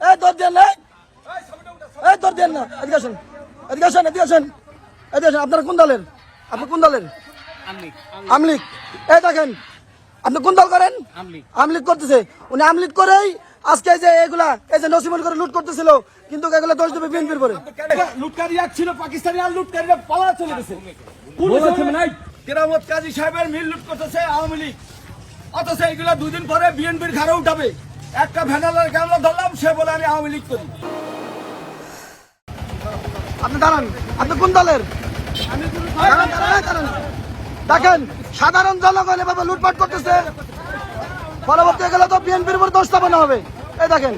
এই দর দেন না। এই দর দেন না। এদিকে আসেন। এদিকে আসেন এদিকে আসেন। এদিকে আসেন। আপনারা কোন দলের? আপনি কোন দলের? আমলিক এই দেখেন আপনি কোন দল করেন? আমলিক। করতেছে। উনি আমলিক করেই আজকে এই যে এগুলা এই যে নসিমন করে লুট করতেছিল কিন্তু এগুলা দোষ দেবে বিএনপির পরে লুটকারি ছিল পাকিস্তানি আর লুটকারীরা পালা চলে গেছে। কেরামত কাজী সাহেবের মিল লুট করতেছে আওয়ামী লীগ। অথচ এইগুলা দুদিন পরে বিএনপির ঘাড়ে উঠাবে। একটা ভ্যানালার ক্যামেরা ধরলাম সে বলে আমি আওয়ামী লীগ করি। আপনি দাঁড়ান আপনি কোন দলের। দেখেন সাধারণ জনগণ এভাবে লুটপাট করতেছে। পরবর্তী গেলে তো বিএনপির উপর দোষ চাপানো হবে। এই দেখেন।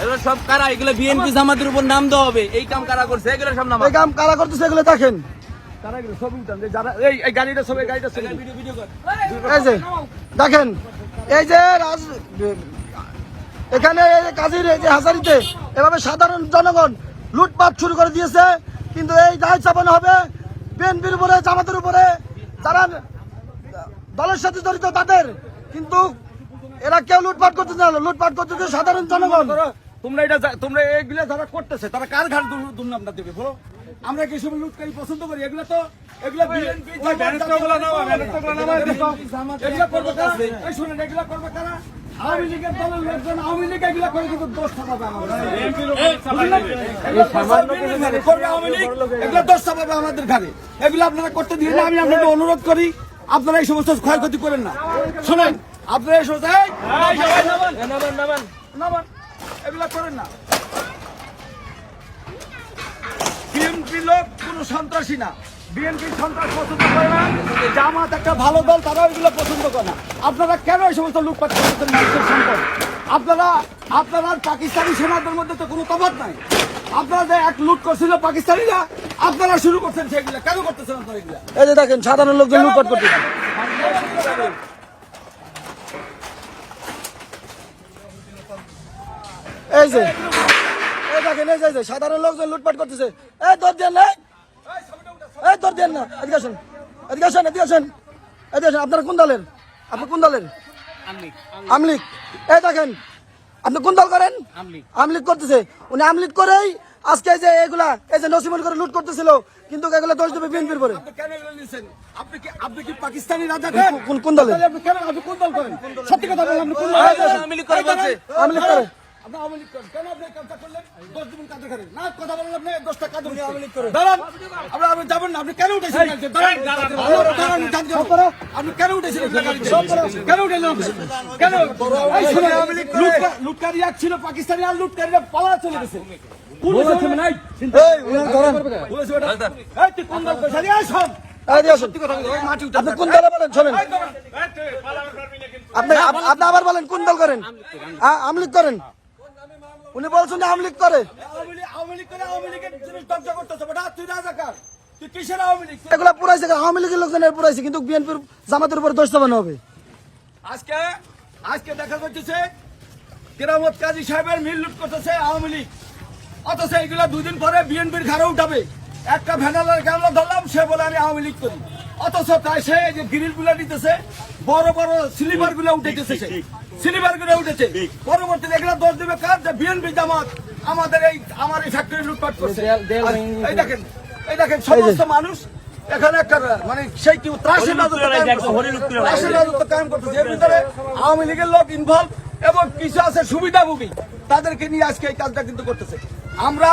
এগুলো সব কারা? এগুলো বিএনপি জামাতের উপর নাম দেওয়া হবে। এই কাম কারা করছে? এগুলো সব নাম এই কাম কারা করতেছে এগুলো দেখেন। তারা এগুলো সব উঠান যারা এই এই গাড়িটা সব এই গাড়িটা সব এই যে দেখেন এই যে রাজ- এখানে এই কাজীর এই যে হাজারিতে এভাবে সাধারণ জনগণ লুটপাট শুরু করে দিয়েছে কিন্তু এই দায় চাপানো হবে বিএনপির উপরে জামাতের উপরে। যারা দলের সাথে জড়িত তাদের। কিন্তু এরা কেউ লুটপাট করতে না। লুটপাট করতেছে সাধারণ জনগণ। তোমরা এটা তোমরা এইগুলা যারা করতেছে তারা কার ঘাট দুর- দুর্নামটা দেবে বলো? আমরা কি সব লুটকারি পছন্দ করি এগুলা তো এগুলা বিএনপি এগুলা করবে কারা? এই শুনেন এগুলা করবে কারা? আওয়ামী লীগের দলের লোকজন আওয়ামী লীগ এগুলা করে কিন্তু দোষ চাপাবে আমাদের। এগুলা করবে আওয়ামী লীগ এগুলা দোষ চাপাবে আমাদের ঘাড়ে এগুলো আপনারা করতে দিয়ে আমি আপনাকে অনুরোধ করি আপনারা এই সমস্ত ক্ষয়ক্ষতি করেন না। শোনেন আপনারা এই সমস্ত এগুলা করেন না। বিএনপি লোক কোন সন্ত্রাসী না। বিএনপি সন্ত্রাস পছন্দ করে না জামাত একটা ভালো দল তারাও এগুলো পছন্দ করে না। আপনারা কেন এই সমস্ত লুটপাট করতেছেন মানুষের সম্পদ আপনারা আপনারা পাকিস্তানি সেনাদের মধ্যে তো কোনো তফাৎ নাই। আপনারা যে এক লুট করছিল পাকিস্তানিরা আপনারা শুরু করছেন সেগুলো কেন করতেছেন আপনারা এগুলা? এই যে দেখেন সাধারণ লোকজন লুটপাট করতেছে। এই যে দেখেন এই যে, সাধারণ লোকজন লুটপাট করতেছে। এই দর দেন না। এই দর দেন না। এদিকে আসেন এদিকে আসেন এদিকে আসেন। এদিকে আসেন আপনারা কোন দলের? আপনি কোন দলের? আমলিক। এই দেখেন আপনি কোন দল করেন? আমলিক। করতেছে। উনি আমলিক করেই আজকে যে এগুলা এই যে নসিমন করে লুট করতেছিল কিন্তু এগুলা দোষ দেবে বিএনপির পরে আপনি কেন এগুলো নিছেন? আপনি কি আপনি কি পাকিস্তানি রাজা কোন- কোন দলের? আপনি কোন দল করেন? সত্যি কথা বলেন আপনি কোন দল করেন? করে আমলিক করে। আপনি আওয়ামী লীগ করেন। কেন আপনি কাজটা করলেন? দোষ দিবেন কাদের ঘাড়ে? না, কথা বলেন আপনি? দাঁড়ান। আপনি যাবেন না, আপনি কেন উঠেছেন? দাঁড়ান। দাঁড়ান। আপনি কেন উঠেছেন কেন উঠেছেন আপনি? কেন? এই লুটকা- লুটকারি এক ছিল পাকিস্তানি আর লুটকারীরা পালা চলে গেছে কোন। আপনি দলে বলেন শোনেন আপনি আপ- আপনি আবার বলেন কোন দল করেন হ্যাঁ, আমলিক করেন উনি বলছেন যে আমলিক করে। করতেছে। এগুলা পুরাইছে আওয়ামী লীগের লোকজনের পুরাইছে কিন্তু বিএনপির জামাতের উপর দোষ হবে। আজকে আজকে দেখা যাচ্ছে কেরামত কাজী সাহেবের মিল লুট করতেছে আওয়ামী লীগ। অথচ এইগুলা দুদিন পরে বিএনপির ঘাড়ে উঠাবে। একটা ভ্যানালার ক্যামেরা ধরলাম সে বলে আমি আওয়ামী লীগ করি। অথচ তাই সে যে গ্রিলগুলা নিতেছে বড় বড় স্লিপারগুলা উঠেছে সে স্লিপারগুলা উঠেছে পরবর্তীতে এগুলা দোষ দেবে কার? যে বিএনপি জামাত। আমাদের এই আমার এই ফ্যাক্টরি লুটপাট করছে। এই দেখেন এই দেখেন সমস্ত মানুষ এখানে একটা মানে সেই কি ত্রাসের রাজত্ব ত্রাসের রাজত্ব কায়েম করতেছে। এর ভিতরে আওয়ামী লীগের লোক ইনভলভ এবং কিছু আছে সুবিধাভোগী। তাদেরকে নিয়ে আজকে এই কাজটা কিন্তু করতেছে। আমরা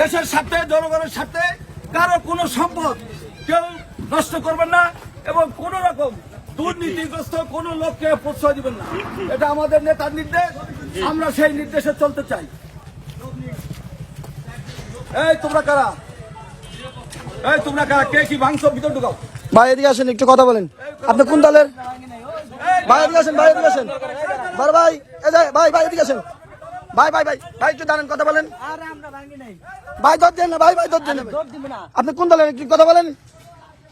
দেশের স্বার্থে জনগণের স্বার্থে কারও কোনো সম্পদ কেউ নষ্ট করবেন না এবং কোন রকম দুর্নীতিগ্রস্ত কোন লোককে প্রশ্রয় দিবেন না। এটা আমাদের নেতার নির্দেশ আমরা সেই নির্দেশে চলতে চাই। এই তোমরা কারা? এই তোমরা কারা? কে কি ভাঙছো? ভিতর ঢুকাও। ভাই এদিকে আসেন একটু কথা বলেন। আপনি কোন দলের? ভাই এদিকে আসেন ভাই এদিকে আসেন। বড় ভাই এই ভাই ভাই এদিকে আসেন। ভাই ভাই ভাই ভাই একটু দাঁড়ান কথা বলেন। আরে আমরা ভাঙি নাই ভাই দর দেন না। ভাই ভাই দর দেন আপনি কোন দলের একটু কথা বলেন।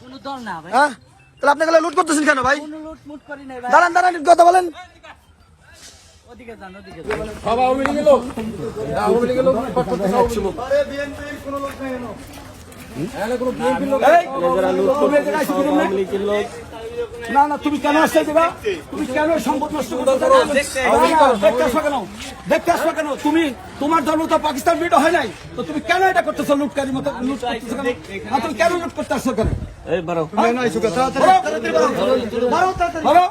কোনো দল না ভাই। হ্যাঁ? তাহলে আপনি গেলে লুট করতেছেন কেন ভাই? লুট মুট করি নাই ভাই। দাঁড়ান দাঁড়ান কথা বলেন? না না তুমি কেন আসছো এই জায়গায়? তুমি কেন সম্পদ নষ্ট দেখতে আসছো কেন? দেখতে আসছো কেন? তুমি তোমার ধর্ম তো পাকিস্তান বিরোধী হয় নাই। তো তুমি কেন এটা করতেছো? লুটকারি মতো লুট করতেছো কেন? তুমি কেন লুট করতে আসছো কেন? এই বারো? বলো। বলো।